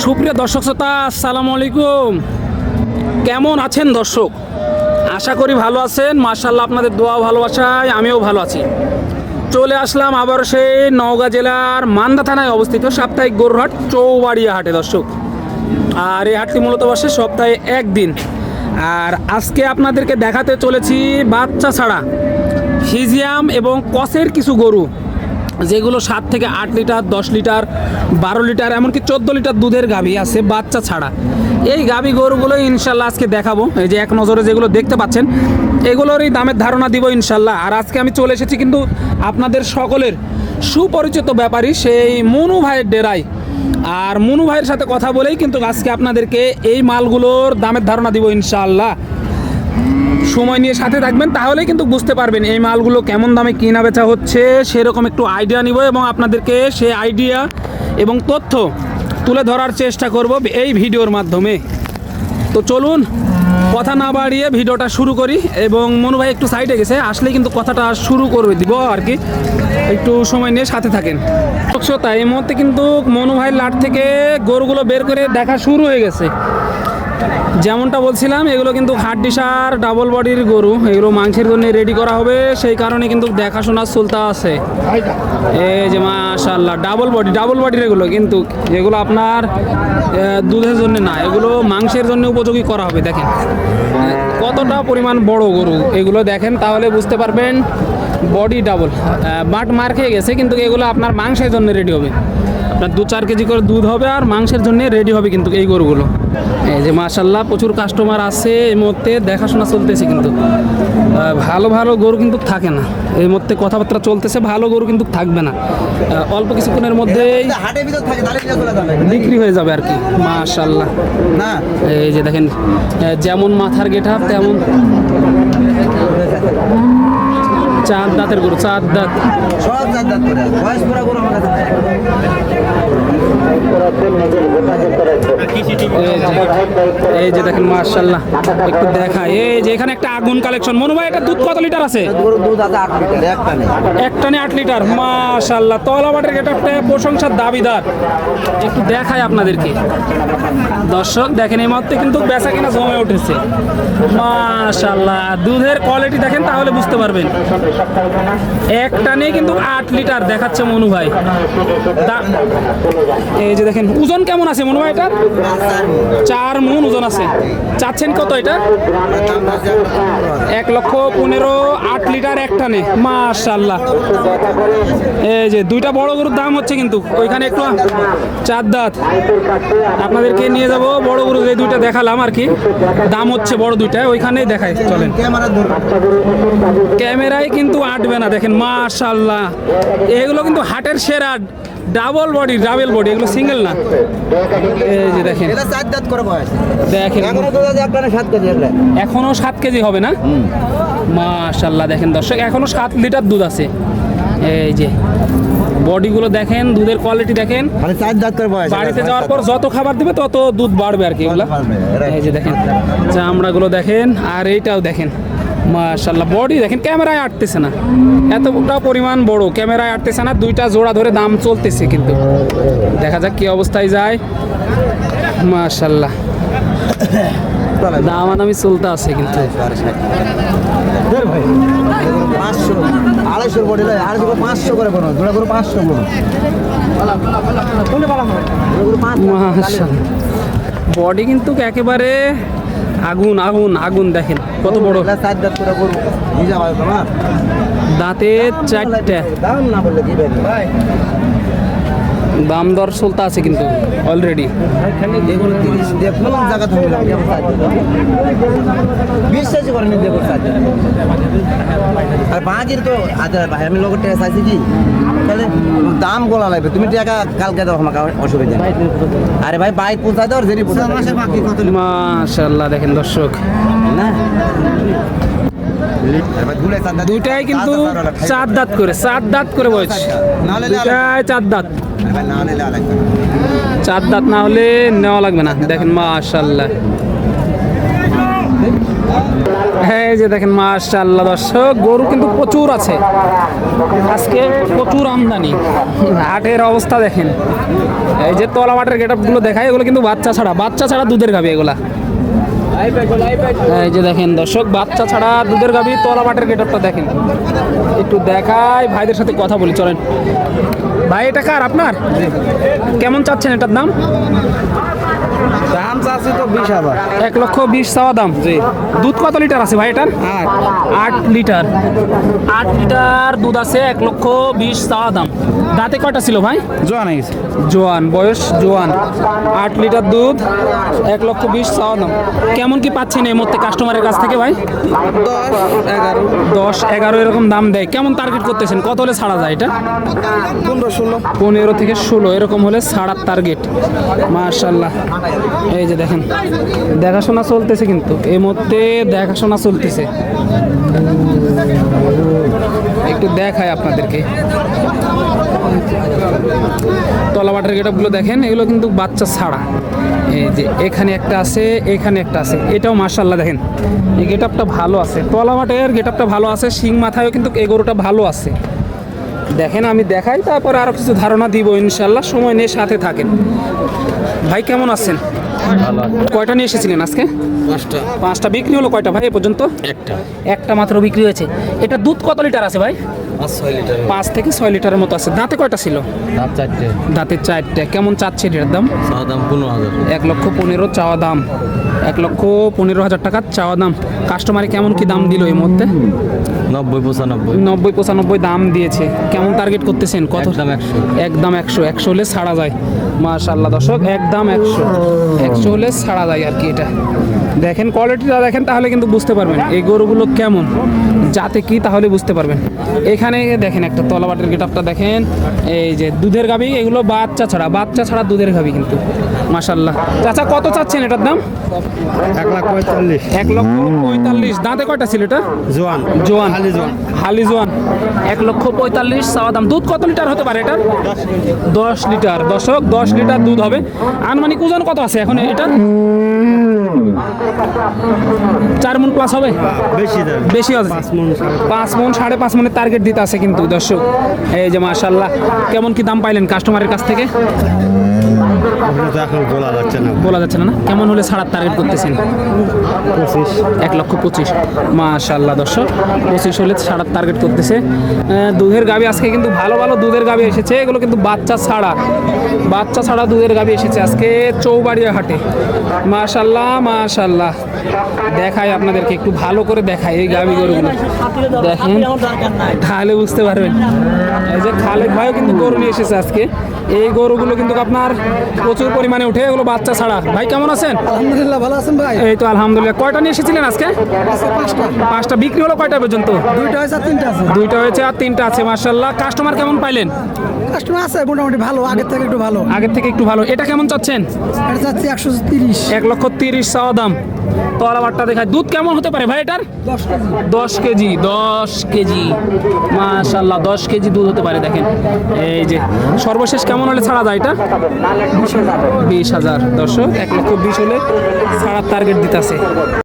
সুপ্রিয় দর্শক শ্রোতা, আসসালামু আলাইকুম। কেমন আছেন দর্শক? আশা করি ভালো আছেন। মার্শাল্লাহ আপনাদের দোয়া ভালোবাসায় আমিও ভালো আছি। চলে আসলাম আবার সেই নওগাঁ জেলার মান্দা থানায় অবস্থিত সাপ্তাহিক গরুরহাট চৌবাড়িয়া হাটে দর্শক। আর এই হাটটি মূলত বসে সপ্তাহে একদিন। আর আজকে আপনাদেরকে দেখাতে চলেছি বাচ্চা ছাড়া হিজিয়াম এবং কসের কিছু গরু। যেগুলো সাত থেকে আট লিটার, দশ লিটার, বারো লিটার, এমনকি চোদ্দ লিটার দুধের গাভী আছে, বাচ্চা ছাড়া। এই গাভী গরুগুলো ইনশাল্লাহ আজকে দেখাবো। এই যে এক নজরে যেগুলো দেখতে পাচ্ছেন, এগুলোরই দামের ধারণা দিব ইনশাল্লাহ। আর আজকে আমি চলে এসেছি কিন্তু আপনাদের সকলের সুপরিচিত ব্যাপারী, সেই মনু ভাইয়ের ডেরায় আর মনু ভাইয়ের সাথে কথা বলেই কিন্তু আজকে আপনাদেরকে এই মালগুলোর দামের ধারণা দিব ইনশাআল্লাহ সময় নিয়ে সাথে থাকবেন, তাহলেই কিন্তু বুঝতে পারবেন এই মালগুলো কেমন দামে কিনা বেচা হচ্ছে। সেরকম একটু আইডিয়া নিব এবং আপনাদেরকে সে আইডিয়া এবং তথ্য তুলে ধরার চেষ্টা করব এই ভিডিওর মাধ্যমে। তো চলুন, কথা না বাড়িয়ে ভিডিওটা শুরু করি এবং মনু ভাই একটু সাইডে গেছে আসলে কিন্তু কথাটা শুরু করে দিব আর কি। একটু সময় নিয়ে সাথে থাকেন। শ্রোতা এই মুহূর্তে কিন্তু মনু ভাইয়ের লাট থেকে গরুগুলো বের করে দেখা শুরু হয়ে গেছে। যেমনটা বলছিলাম, এগুলো কিন্তু হাড্ডি ডাবল বডির গরু, এগুলো মাংসের জন্য রেডি করা হবে, সেই কারণে কিন্তু দেখাশোনার চলতে আছে। এই যে মাশাল্লাহ ডাবল বডি ডাবল বডির এগুলো কিন্তু, এগুলো আপনার দুধের জন্য না, এগুলো মাংসের জন্য উপযোগী করা হবে, দেখেন। কতটা পরিমাণ বড় গরু, এগুলো দেখেন, তাহলে বুঝতে পারবেন বডি ডাবল বাট মার খেয়ে গেছে, কিন্তু এগুলো আপনার মাংসের জন্য রেডি হবে। আপনার দু চার কেজি করে দুধ হবে আর মাংসের জন্য রেডি হবে কিন্তু এই গরুগুলো। এই যে মাশাল্লাহ প্রচুর কাস্টমার আছে এই মুহূর্তে দেখাশোনা চলতেছে কিন্তু। ভালো ভালো গরু কিন্তু থাকে না। এই মুহূর্তে কথাবার্তা চলতেছে ভালো গরু কিন্তু থাকবে না। অল্প কিছুক্ষণের যাবে। বিক্রি হয়ে যাবে আর কি মাশাল্লাহ না। এই যে দেখেন যেমন মাথার গেটা তেমন চার দাঁতের গরু চার দাঁত। সব জাত দাঁত করে বয়স পুরা গরু আমার কাছে এই যে- দেখেন মার্শাল্লাহ একটু দেখা। এই যে এখানে একটা আগুন কালেকশন মনে হয় এটা দুধ কত লিটার আছে? দুধ আছে আট লিটার একটা নেই একটানে আট লিটার মাশাল্লাহ তলাবাটের এটা একটা প্রশংসার দাবিদার। একটু দেখায় আপনাদেরকে। দর্শক দেখেন এই মধ্যে কিন্তু বেচা কিনা জমে উঠেছে। মাশাল্লাহ দুধের কোয়ালিটি দেখেন তাহলে বুঝতে পারবেন। একটানে কিন্তু আট লিটার দেখাচ্ছে মনু ভাই। এই যে দেখেন, ওজন কেমন আছে মনে হয় এটা চার মন ওজন আছে। চাচ্ছেন কত এটা? এক লক্ষ পনেরো, আট লিটার একটানে মাশাল্লাহ এই যে দুইটা বড় গরুর দাম হচ্ছে কিন্তু। ওইখানে একটু চার দাঁত। আপনাদেরকে নিয়ে যাব বড় গরু, যে দুইটা দেখালাম আর কি। দাম হচ্ছে বড় দুইটা, ওইখানেই দেখায় চলেন। ক্যামেরায় কিন্তু আটবে না, দেখেন মাশাল্লাহ এগুলো কিন্তু হাটের সেরা ডাবল বডি ডাবল বডি এগুলো সিঙ্গেল না। এই যে দেখেন। এটা চার দাঁত করে বয়স। দেখেন। এখনও আছে একটা না সাত কেজি একটা এখনও সাত কেজি হবে না? মাশাল্লাহ দেখেন দর্শক এখনও সাত লিটার দুধ আছে। এই যে বডিগুলো দেখেন দুধের কোয়ালিটি দেখেন। মানে চার দাঁত করে বয়স। বাড়িতে যাওয়ার পর যত খাবার দিবে তত দুধ বাড়বে আর কি এগুলো। এই যে দেখেন চামড়াগুলো দেখেন আর এইটাও দেখেন। মাশাল্লাহ বডি দেখেন ক্যামেরায় আটতেছে না। এতটা পরিমাণ বড় ক্যামেরায় আটতেছে না দুইটা জোড়া ধরে দাম চলতেছে কিন্তু। দেখা যাক কি অবস্থায় যায়। মাশাল্লাহ দাম আমি চলতে আছে কিন্তু। পাঁচশো আড়াইশোর বডি আড়াইশো পাঁচশো করে কোনো জোড়া করে পাঁচশো কোনো বডি কিন্তু একেবারে আগুন আগুন আগুন দেখেন কত বড়। দাঁতে চারটে দাম দর চলতে আছে কিন্তু অলরেডি আর তো আচ্ছা ভাই আমি লোকের কি তাহলে দাম গোলা লাগবে তুমি টাকা কালকে দাও আমাকে অসুবিধা। আরে ভাই বাইক পৌঁছা দাও পৌঁছা দাও বাকি কত মাশাল্লাহ দেখেন দর্শক না দুইটাই কিন্তু চার দাঁত করে চার দাঁত করে বয়স। দুইটাই চার দাঁত। চার দাঁত না হলে নেওয়া লাগবে না। দেখেন মাশাল্লাহ এই যে দেখেন মাশাআল্লাহ দর্শক গরু কিন্তু প্রচুর আছে। আজকে প্রচুর আমদানি। হাটের অবস্থা দেখেন। এই যে তলা মাঠের গেটগুলো দেখায় এগুলো কিন্তু বাচ্চা ছাড়া বাচ্চা ছাড়া দুধের খাবে এগুলা। এই যে দেখেন দর্শক বাচ্চা ছাড়া দুধের গাবি তলা মাঠের গেটরটা দেখেন। একটু দেখায় ভাইদের সাথে কথা বলি চলেন। ভাই এটা কার আপনার? কেমন চাচ্ছেন এটার দাম? দাম চাচ্ছি তো বিশ হাজার। এক লক্ষ বিশ চাওয়া দাম। জি। দুধ কত লিটার আছে ভাই এটার? আট। লিটার। আট লিটার দুধ আছে এক লক্ষ বিশ চাওয়া দাম। দাঁতে কয়টা ছিল ভাই? জোয়ান গেছে জোয়ান বয়স জোয়ান। আট লিটার দুধ এক লক্ষ বিশ চাওয়া দাম। কেমন কি পাচ্ছেন এই মুহূর্তে কাস্টমারের কাছ থেকে ভাই? দশ এগারো। দশ এগারো এরকম দাম দেয়। কেমন টার্গেট করতেছেন? কত হলে ছাড়া যায় এটা? পনেরো ষোলো। পনেরো থেকে ষোলো এরকম হলে ছাড়ার টার্গেট মার্শাল্লাহ এই যে দেখেন, দেখাশোনা চলতেছে কিন্তু। এই মুহূর্তে দেখাশোনা চলতেছে। একটু দেখায় আপনাদেরকে। তলাবাটের গেটআপগুলো দেখেন, এগুলো কিন্তু বাচ্চা ছাড়া। এই যে এখানে একটা আছে, এখানে একটা আছে। এটাও মার্শাল্লাহ দেখেন, এই গেটআপটা ভালো আছে। তলাবাটের গেটআপটা ভালো আছে, শিং মাথায়ও কিন্তু এই গরুটা ভালো আছে। দেখেন, আমি দেখাই, তারপরে আরও কিছু ধারণা দিব ইনশাল্লাহ সময় নিয়ে সাথে থাকেন। ভাই কেমন আছেন? কয়টা নিয়ে এসেছিলেন আজকে? পাঁচটা। পাঁচটা। বিক্রি হলো কয়টা ভাই এ পর্যন্ত? একটা। একটা মাত্র বিক্রি হয়েছে। এটা দুধ কত লিটার আছে ভাই? পাঁচ থেকে ছয় লিটারের মতো আছে। দাঁতে কয়টা ছিল? দাম চারটে। কেমন চাচ্ছে এটার দাম? দাম পনেরো হাজার। এক লক্ষ পনেরো চাওয়া দাম। এক লক্ষ পনেরো হাজার টাকার চাওয়া দাম। কাস্টমারে কেমন কি দাম দিল এই মধ্যে নব্বই পঁচানব্বই। নব্বই পঁচানব্বই দাম দিয়েছে। কেমন টার্গেট করতেছেন? কত? একদম একশো। একদম একশো। একশো হলে ছাড়া যায়। মাশাল্লাহ দর্শক একদম একশো। একশো হলে ছাড়া যায় আর কি এটা। দেখেন কোয়ালিটিটা দেখেন তাহলে কিন্তু বুঝতে পারবেন। এই গরুগুলো কেমন? যাতে কি তাহলে বুঝতে পারবেন। এখানে দেখেন একটা তলাবাটের গেট দেখেন, এই যে দুধের গাবি এগুলো বাচ্চা ছাড়া বাচ্চা ছাড়া দুধের গাবি কিন্তু। মাশাল্লাহ চাচা কত চাচ্ছেন এটার দাম? এক লাখ পঁয়তাল্লিশ। এক লক্ষ পঁয়তাল্লিশ। দাঁতে কয়টা ছিল এটা? জোয়ান। জোয়ান। খালি জোয়ান। হালি জোয়ান। এক লক্ষ পঁয়তাল্লিশ চাওয়া দাম। দুধ কত লিটার হতে পারে এটা? দশ লিটার। দশক দশ লিটার দুধ হবে। আনুমানিক ওজন কত আছে এখন এটা চার মন প্লাস হবে? বেশি আছে? পাঁচ মন সাড়ে পাঁচ। মনের টার্গেট দিতে আছে কিন্তু দর্শক। এই যে মাশাল্লাহ কেমন কি দাম পাইলেন কাস্টমারের কাছ থেকে? বলা যাচ্ছে না। বলা যাচ্ছে না কেমন হলে ছাড়ার টার্গেট করতেছেন? পঁচিশ। এক লক্ষ পঁচিশ। মাশাল্লাহ দর্শক পঁচিশ হলে ছাড়ার টার্গেট করতেছে। দুধের গাবি আজকে কিন্তু ভালো ভালো দুধের গাবি এসেছে। এগুলো কিন্তু বাচ্চা ছাড়া বাচ্চা ছাড়া দুধের গাবি এসেছে আজকে চৌবাড়িয়া হাটে। মাশাল্লাহ মাশাল্লাহ দেখাই আপনাদেরকে একটু ভালো করে দেখাই এই গাবি গরুগুলো। দেখেন তাহলে বুঝতে পারবেন। এই যে খালেদ ভাইও কিন্তু গরু নিয়ে এসেছে আজকে। এই গরুগুলো কিন্তু আপনার প্রচুর পরিমাণে উঠে এগুলো বাচ্চা ছাড়া। ভাই কেমন আছেন? আলহামদুলিল্লাহ ভালো আছেন ভাই। এই তো আলহামদুলিল্লাহ। কয়টা নিয়ে এসেছিলেন আজকে? পাঁচটা। বিক্রি হলো কয়টা পর্যন্ত? দুইটা হয়েছে আর তিনটা আছে। দুইটা হয়েছে আর তিনটা আছে মার্শাল্লাহ কাস্টমার কেমন পাইলেন? কাস্টমার আছে মোটামুটি ভালো। আগের থেকে একটু ভালো। আগের থেকে একটু ভালো। এটা কেমন চাচ্ছেন? এটা চাচ্ছি একশো তিরিশ। এক লক্ষ তিরিশ চাওয়া দাম। তলা বাট্টা দেখায় দুধ কেমন হতে পারে ভাই এটার? দশ কেজি। দশ কেজি দশ কেজি। মাশাল্লাহ দশ কেজি দুধ হতে পারে দেখেন। এই যে সর্বশেষ কেমন হলে ছাড়া যায় এটা? বিশ হাজার দর্শক এক লক্ষ বিশ হলে ছাড়ার টার্গেট দিতেছে।